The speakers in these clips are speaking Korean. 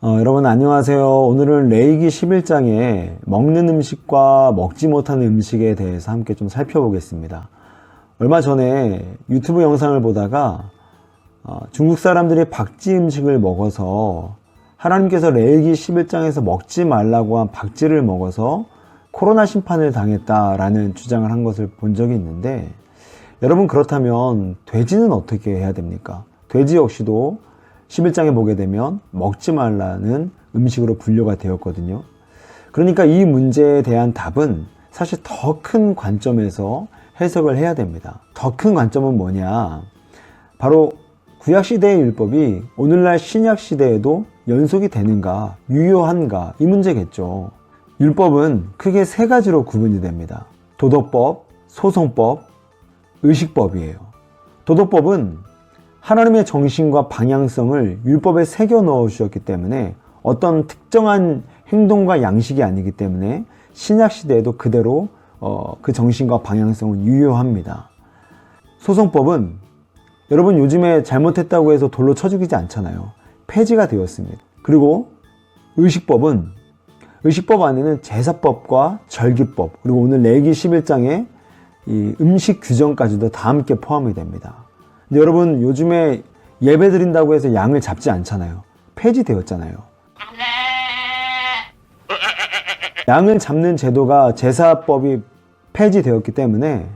어, 여러분 안녕하세요. 오늘은 레이기 11장에 먹는 음식과 먹지 못하는 음식에 대해서 함께 좀 살펴보겠습니다. 얼마 전에 유튜브 영상을 보다가 어, 중국 사람들이 박쥐 음식을 먹어서 하나님께서 레이기 11장에서 먹지 말라고 한 박쥐를 먹어서 코로나 심판을 당했다라는 주장을 한 것을 본 적이 있는데 여러분 그렇다면 돼지는 어떻게 해야 됩니까? 돼지 역시도 11장에 보게 되면 먹지 말라는 음식으로 분류가 되었거든요. 그러니까 이 문제에 대한 답은 사실 더 큰 관점에서 해석을 해야 됩니다. 더 큰 관점은 뭐냐? 바로 구약시대의 율법이 오늘날 신약시대에도 연속이 되는가, 유효한가, 이 문제겠죠. 율법은 크게 세 가지로 구분이 됩니다. 도덕법, 소송법, 의식법이에요. 도덕법은 하나님의 정신과 방향성을 율법에 새겨 넣어 주셨기 때문에 어떤 특정한 행동과 양식이 아니기 때문에 신약 시대에도 그대로 어, 그 정신과 방향성은 유효합니다. 소송법은 여러분 요즘에 잘못했다고 해서 돌로 쳐 죽이지 않잖아요. 폐지가 되었습니다. 그리고 의식법은 의식법 안에는 제사법과 절기법 그리고 오늘 레기 11장에 이 음식 규정까지도 다 함께 포함이 됩니다. 근데 여러분 요즘에 예배 드린다고 해서 양을 잡지 않잖아요. 폐지되었잖아요. 양을 잡는 제도가 제사법이 폐지되었기 때문에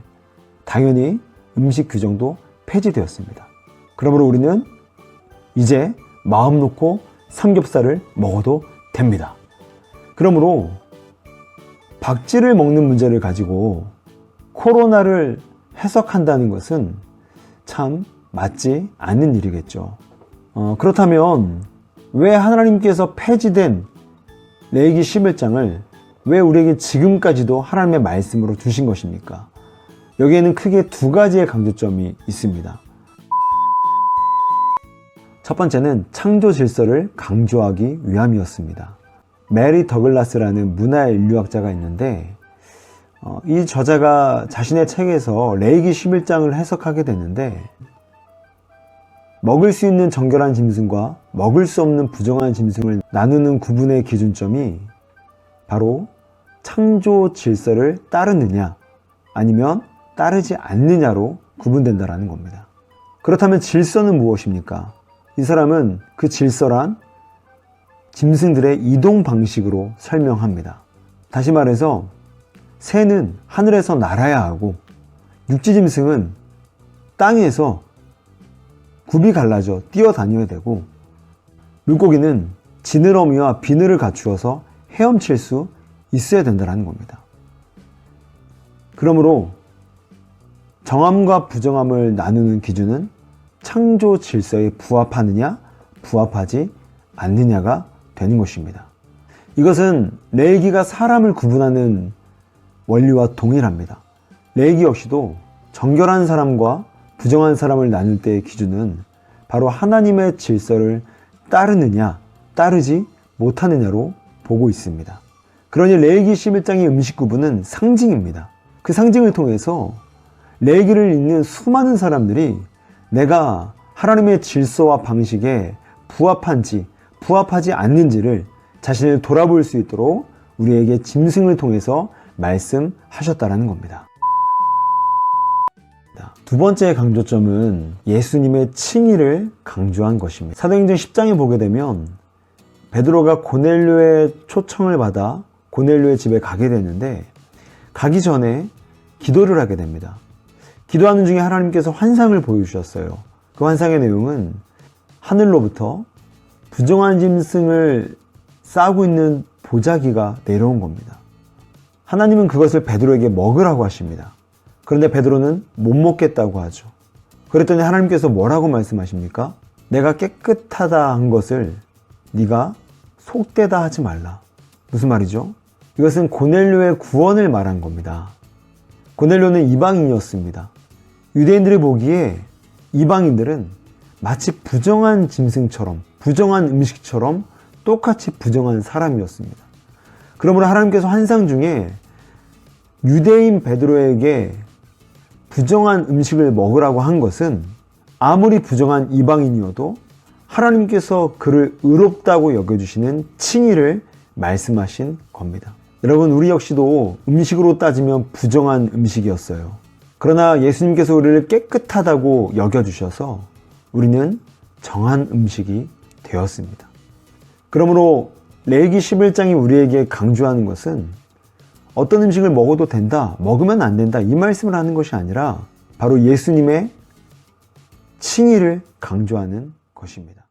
당연히 음식 규정도 폐지되었습니다. 그러므로 우리는 이제 마음 놓고 삼겹살을 먹어도 됩니다. 그러므로 박쥐를 먹는 문제를 가지고 코로나를 해석한다는 것은 참 맞지 않는 일이겠죠. 어, 그렇다면 왜 하나님께서 폐지된 레이기 11장을 왜 우리에게 지금까지도 하나님의 말씀으로 주신 것입니까? 여기에는 크게 두 가지의 강조점이 있습니다. 첫 번째는 창조 질서를 강조하기 위함이었습니다. 메리 더글라스라는 문화 인류학자가 있는데 어, 이 저자가 자신의 책에서 레이기 11장을 해석하게 되는데 먹을 수 있는 정결한 짐승과 먹을 수 없는 부정한 짐승을 나누는 구분의 기준점이 바로 창조 질서를 따르느냐 아니면 따르지 않느냐로 구분된다라는 겁니다. 그렇다면 질서는 무엇입니까? 이 사람은 그 질서란 짐승들의 이동 방식으로 설명합니다. 다시 말해서 새는 하늘에서 날아야 하고 육지 짐승은 땅에서 굽이 갈라져 뛰어다녀야 되고 물고기는 지느러미와 비늘을 갖추어서 헤엄칠 수 있어야 된다는 겁니다. 그러므로 정함과 부정함을 나누는 기준은 창조 질서에 부합하느냐, 부합하지 않느냐가 되는 것입니다. 이것은 레이기가 사람을 구분하는 원리와 동일합니다. 레이기 역시도 정결한 사람과 부정한 사람을 나눌 때의 기준은 바로 하나님의 질서를 따르느냐, 따르지 못하느냐로 보고 있습니다. 그러니 레이기 11장의 음식 구분은 상징입니다. 그 상징을 통해서 레이기를 읽는 수많은 사람들이 내가 하나님의 질서와 방식에 부합한지 부합하지 않는지를 자신을 돌아볼 수 있도록 우리에게 짐승을 통해서 말씀하셨다라는 겁니다. 두 번째 강조점은 예수님의 칭의를 강조한 것입니다. 사도행전 10장에 보게 되면 베드로가 고넬료의 초청을 받아 고넬료의 집에 가게 되는데 가기 전에 기도를 하게 됩니다. 기도하는 중에 하나님께서 환상을 보여주셨어요. 그 환상의 내용은 하늘로부터 부정한 짐승을 싸고 있는 보자기가 내려온 겁니다. 하나님은 그것을 베드로에게 먹으라고 하십니다. 그런데 베드로는 못 먹겠다고 하죠. 그랬더니 하나님께서 뭐라고 말씀하십니까? 내가 깨끗하다 한 것을 네가 속되다 하지 말라. 무슨 말이죠? 이것은 고넬료의 구원을 말한 겁니다. 고넬료는 이방인이었습니다. 유대인들이 보기에 이방인들은 마치 부정한 짐승처럼, 부정한 음식처럼 똑같이 부정한 사람이었습니다. 그러므로 하나님께서 환상 중에 유대인 베드로에게 부정한 음식을 먹으라고 한 것은 아무리 부정한 이방인이어도 하나님께서 그를 의롭다고 여겨주시는 칭의를 말씀하신 겁니다. 여러분, 우리 역시도 음식으로 따지면 부정한 음식이었어요. 그러나 예수님께서 우리를 깨끗하다고 여겨주셔서 우리는 정한 음식이 되었습니다. 그러므로 레기 11장이 우리에게 강조하는 것은 어떤 음식을 먹어도 된다, 먹으면 안 된다, 이 말씀을 하는 것이 아니라 바로 예수님의 칭의를 강조하는 것입니다.